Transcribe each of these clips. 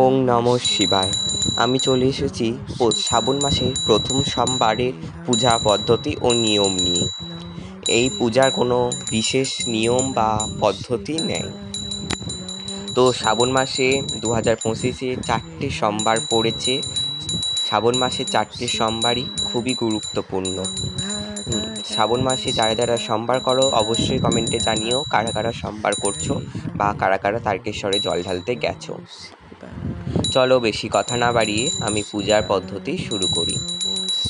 ওং নম শিবায়। আমি চলে এসেছি শ্রাবণ মাসের প্রথম সোমবারের পূজা পদ্ধতি ও নিয়ম নিয়ে। এই পূজার কোনো বিশেষ নিয়ম বা পদ্ধতি নেই। তো শ্রাবণ মাসে দু হাজার পঁচিশে চারটে সোমবার পড়েছে। শ্রাবণ মাসে চারটে সোমবারই খুবই গুরুত্বপূর্ণ। শ্রাবণ মাসে যারা যারা সোমবার করো অবশ্যই কমেন্টে জানিও কারা কারা সোমবার করছ বা কারা কারা তারকেশ্বরে জল ঢালতে গেছো। চলো বেশি কথা না বাড়িয়ে আমি পূজার পদ্ধতি শুরু করি।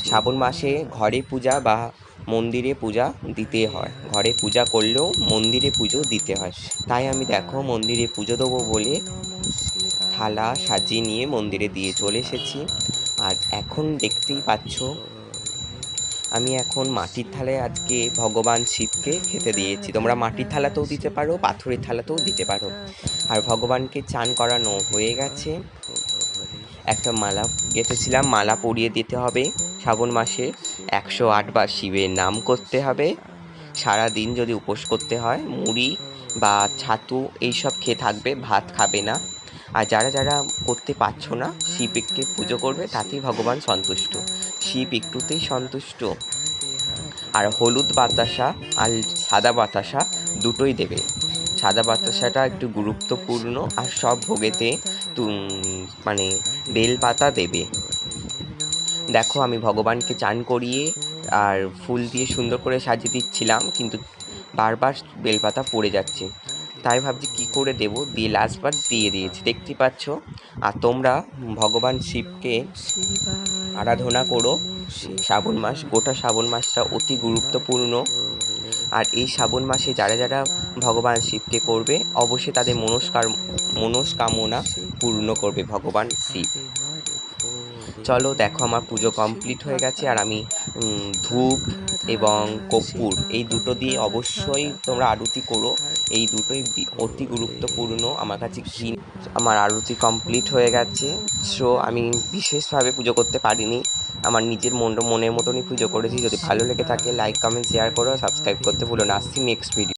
শ্রাবণ মাসে ঘরে পূজা বা মন্দিরে পূজা দিতে হয়। ঘরে পূজা করলেও মন্দিরে পুজো দিতে হয়। তাই আমি দেখো মন্দিরে পুজো দেবো বলে থালা সাজিয়ে নিয়ে মন্দিরে দিয়ে চলে এসেছি। আর এখন দেখতেই পাচ্ছ আমি এখন মাটির থালায় আজকে ভগবান শিবকে খেতে দিয়েছি। তোমরা মাটির থালাতেও দিতে পারো, পাথরের থালাতেও দিতে পারো। আর ভগবানকে চান করানো হয়ে গেছে। একটা মালা গেঁথেছিলাম, মালা পরিয়ে দিতে হবে। শ্রাবণ মাসে একশো আটবার শিবের নাম করতে হবে। সারা দিন যদি উপোস করতে হয়, মুড়ি বা ছাতু এইসব খেয়ে থাকবে, ভাত খাবে না। আর যারা যারা করতে পারছ না শিবকে পুজো করবে, তাতেই ভগবান সন্তুষ্ট। শিব একটুতেই সন্তুষ্ট। আর হলুদ বাতাসা আর সাদা বাতাসা দুটোই দেবে। সাদা বাতাসাটা একটু গুরুত্বপূর্ণ আর সব ভোগেতে মানে বেলপাতা দেবে। দেখো, আমি ভগবানকে চান করিয়ে আর ফুল দিয়ে সুন্দর করে সাজিয়ে দিচ্ছিলাম, কিন্তু বারবার বেলপাতা পড়ে যাচ্ছে। তাই ভাবছি কী করে দেবো? দিয়ে লাস্টবার দিয়ে দিয়েছি। দেখতে পাচ্ছ? আর তোমরা ভগবান শিবকে আরাধনা করো। শ্রাবণ মাস গোটা শ্রাবণ মাসটা অতি গুরুত্বপূর্ণ। আর এই শ্রাবণ মাসে যারা যারা ভগবান শিবকে করবে অবশ্যই তাদের মনস্কার মনস্কামনা পূর্ণ করবে ভগবান শিব। চলো দেখো আমার পুজো কমপ্লিট হয়ে গেছে আর আমি ধূপ এবং কর্পূর, এই দুটো দিয়ে অবশ্যই তোমরা আরতি করো। এই দুটোই অতি গুরুত্বপূর্ণ। আমার কাছে ঘি আমার আরতি কমপ্লিট হয়ে গেছে। সো আমি বিশেষভাবে পুজো করতে পারিনি। আমার নিজের মন মনের মতনই পুজো করেছি। যদি ভালো লেগে থাকে লাইক কমেন্ট শেয়ার করো। সাবস্ক্রাইব করতে ভুলো না। আসছি নেক্সট ভিডিও